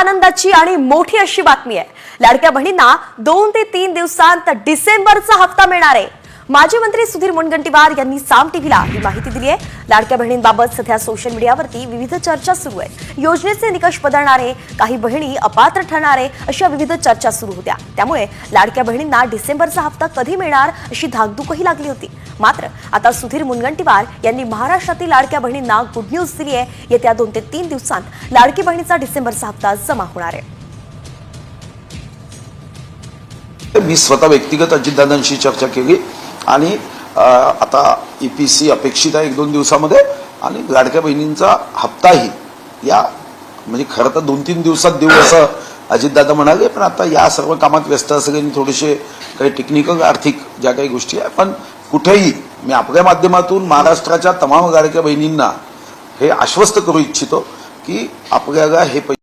आनंदाची आणि मोठी अशी बातमी आहे. लाडक्या बहिणींना दोन ते तीन दिवसांत डिसेंबरचा हप्ता मिळणार आहे. माजी मंत्री सुधीर मुनगंटीवार यांनी साम टीव्हीला ही माहिती दिली आहे. लाडक्या बहिणींबाबत सध्या सोशल मीडियावरती विविध चर्चा सुरू आहेत. योजनेचे निकष बदलणारे काही बहिणी अपात्र ठरणारे अशा विविध चर्चा सुरू होत्या. त्यामुळे लाडक्या बहिणींना डिसेंबरचा हप्ता कधी मिळणार अशी धाकधूकही लागली होती. मात्र आता सुधीर मुनगंटीवार यांनी महाराष्ट्रातील लाडक्या बहिणींना गुड न्यूज दिली आहे. येत्या दोन ते तीन दिवसांत लाडकी बहिणीचा डिसेंबरचा हप्ता जमा होणार आहे. मी स्वतः व्यक्तिगत अजितदादांशी चर्चा केली. आणि आता ई पी सी अपेक्षित आहे एक दोन दिवसामध्ये आणि लाडक्या बहिणींचा हप्ताही. या म्हणजे खरं तर दोन तीन दिवसात देऊ असं अजितदादा म्हणाले पण आता या सर्व कामात व्यस्त असं थोडेसे काही टेक्निकल आर्थिक ज्या काही गोष्टी आहे पण कुठेही मी आपल्या माध्यमातून महाराष्ट्राच्या तमाम लाडक्या बहिणींना हे आश्वस्त करू इच्छितो की आपल्याला हे पैसे